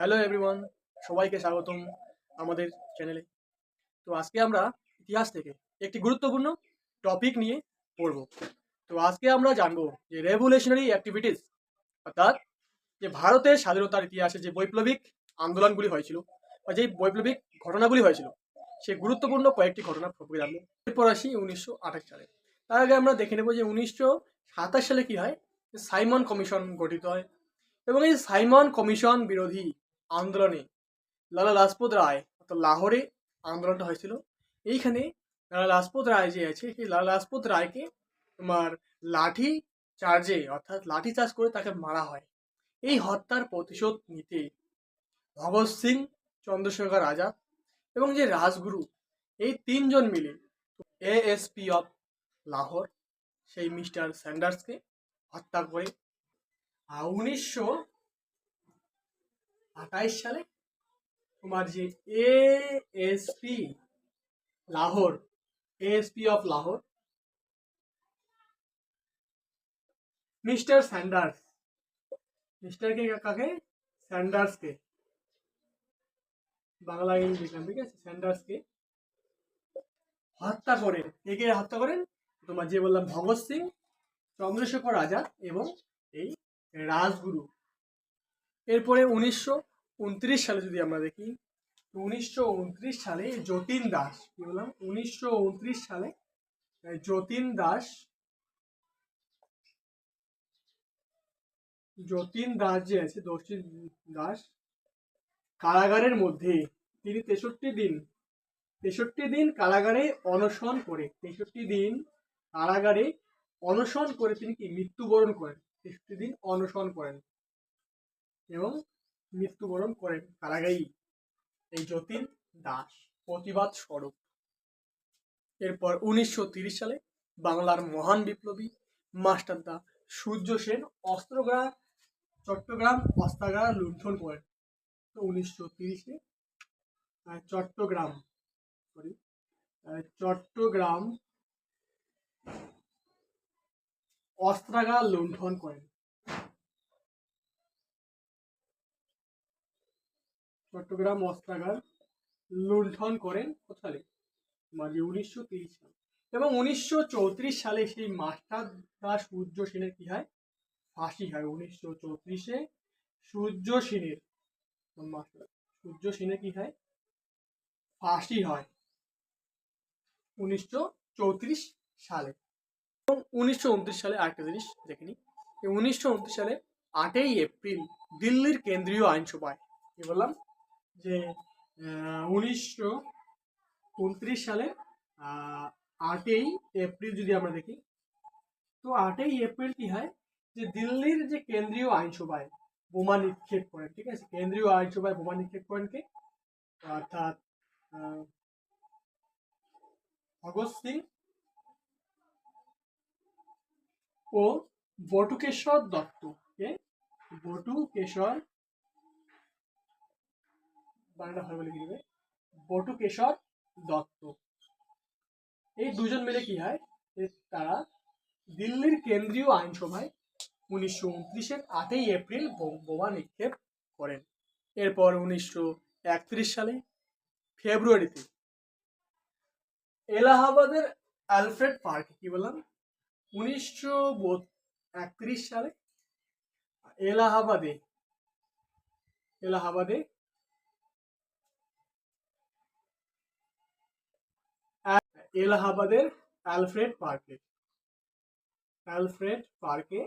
Hello everyone সবাইকে স্বাগতম আমাদের চ্যানেলে তো আজকে আমরা ইতিহাস থেকে একটি গুরুত্বপূর্ণ টপিক নিয়ে পড়ব। তো আজকে আমরা জানব যে রেভুলেশনারি অ্যাক্টিভিটিস অর্থাৎ যে ভারতের স্বাধীনতার ইতিহাসে যে বৈপ্লবিক আন্দোলনগুলি হয়েছিল বা যে বৈপ্লবিক ঘটনাগুলি হয়েছিল সেই গুরুত্বপূর্ণ কয়েকটি ঘটনা সম্পর্কে জানব। এরপর আসি উনিশশো আঠাশ সালে। তার আগে আমরা দেখে নেব যে উনিশশো সাতাশ সালে কি হয়? সাইমন কমিশন গঠিত হয়। এবং এই সাইমন কমিশন বিরোধী আন্দোলনে। লালা লাজপত রায়, অর্থাৎ লাহোরে আন্দোলনটা হয়েছিল। এইখানে লালা লাজপত রায় যে আছে, সেই লালা লাজপত রায়কে তোমার লাঠি চার্জে, অর্থাৎ লাঠি চার্জ করে তাকে মারা হয়। এই হত্যার প্রতিশোধ নিতে ভগৎ সিং, চন্দ্রশেখর আজাদ এবং যে রাজগুরু, এই তিনজন মিলে এএসপি অফ লাহোর, সেই মিস্টার স্যান্ডার্সকে হত্যা করে। উনিশশো আঠাইশ সালে তোমার যে ASP Lahore ASP of Lahore, mister Sanders, mister কে কাকে? স্যান্ডার্সকে বাংলা ইংলিশ লিখলাম ঠিক আছে? স্যান্ডার্সকে হত্যা করেন। কে কে হত্যা করেন? তোমার যে বললাম, ভগৎ সিং, চন্দ্রশেখর আজাদ এবং এই রাজগুরু। এরপরে উনিশশো উনত্রিশ সালে যদি আমরা দেখি উনিশশো উনত্রিশ সালে যতীন দাস, কি বললাম? উনিশশো উনত্রিশ সালে যতীন দাস যতীন দাস যে আছে যতীন দাস, কারাগারের মধ্যে তিনি তেষট্টি দিন তেষট্টি দিন কারাগারে অনশন করে, তেষট্টি দিন কারাগারে অনশন করে তিনি কি? মৃত্যুবরণ করেন। তেষট্টি দিন অনশন করেন। এবং মৃত্যুবরণ করেন কারাগারেই। এই যতীন দাস প্রতিবাদ স্বরূপ। এরপর উনিশশো সালে বাংলার মহান বিপ্লবী মাস্টারদা সূর্য সেন অস্ত্রগ্রা চট্টগ্রাম অস্ত্রাগার লুণ্ঠন করেন। তো উনিশশো তিরিশে চট্টগ্রাম সরি চট্টগ্রাম অস্ত্রাগার লুণ্ঠন করেন। চট্টগ্রাম অস্ত্রাগার লুণ্ঠন করেন কোথায়? মানে উনিশশো তিরিশ সাল। এবং উনিশশো চৌত্রিশ সালে সেই মাস্টার দাস সূর্য সেনের কি হয়? ফাঁসি হয় উনিশশো চৌত্রিশে। সূর্য সেনের মাস্টার সূর্য সেনের কি হয়? ফাঁসি হয় উনিশশো চৌত্রিশ সালে। এবং উনিশশো উনত্রিশ সালে আরেকটা জিনিস দেখে নিই। উনিশশো উনত্রিশ সালে আটই এপ্রিল দিল্লির কেন্দ্রীয় আইনসভায়, কি বললাম? যে উনিশশো উনত্রিশ সালে আটই এপ্রিল যদি আমরা দেখি, তো আটই এপ্রিল কি হয়? যে দিল্লির যে কেন্দ্রীয় আইনসভায় বোমা নিক্ষেপ করেন, ঠিক আছে? কেন্দ্রীয় আইনসভায় বোমা নিক্ষেপ করেন কে? অর্থাৎ ভগৎ সিং ও বটুকেশ্বর দত্ত, কে? বটুকেশ্বর বাংলা ভালো বলে দিবে বটুকেশ্বর দত্ত। এই দুজন মিলে কি হয়? তারা দিল্লির কেন্দ্রীয় আইনসভায় উনিশশো উনত্রিশের আটই এপ্রিল বোমা নিক্ষেপ করেন। এরপর উনিশশো একত্রিশ সালে ফেব্রুয়ারিতে এলাহাবাদের অ্যালফ্রেড পার্কে কি বললাম? উনিশশো একত্রিশ সালে এলাহাবাদে এলাহাবাদে এলাহাবাদের অ্যালফ্রেড পার্কে। অ্যালফ্রেড পার্কে।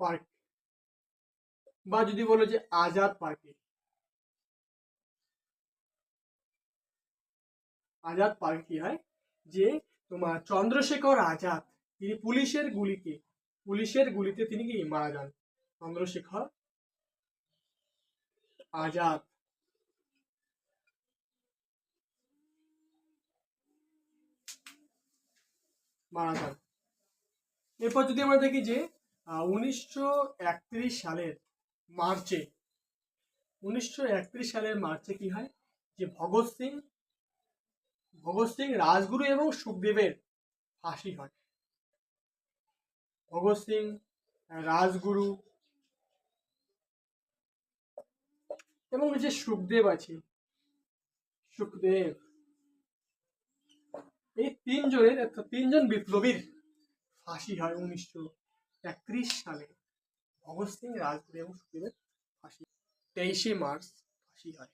পার্ক। বা যদি বলো যে আজাদ পার্কে। আজাদ পার্ক কি হয়? যে তোমার চন্দ্রশেখর আজাদ, তিনি পুলিশের গুলিতে পুলিশের গুলিতে তিনি কি মারা যান? চন্দ্রশেখর আজাদ। মারা যান। এরপর যদি আমরা দেখি যে উনিশশো একত্রিশ সালের মার্চে, উনিশশো একত্রিশ সালের মার্চে কি হয়? যে ভগৎ সিং ভগৎ সিং রাজগুরু এবং সুখদেবের ফাঁসি হয়। ভগৎ সিং, রাজগুরু এবং যে সুখদেব আছে, সুখদেব এই তিনজনের তিনজন বিপ্লবীর ফাঁসি হয় উনিশশো একত্রিশ সালে। ভগৎ সিং রাজগুরু এবং সুখদেবের ফাঁসি। তেইশে মার্চ ফাঁসি হয়।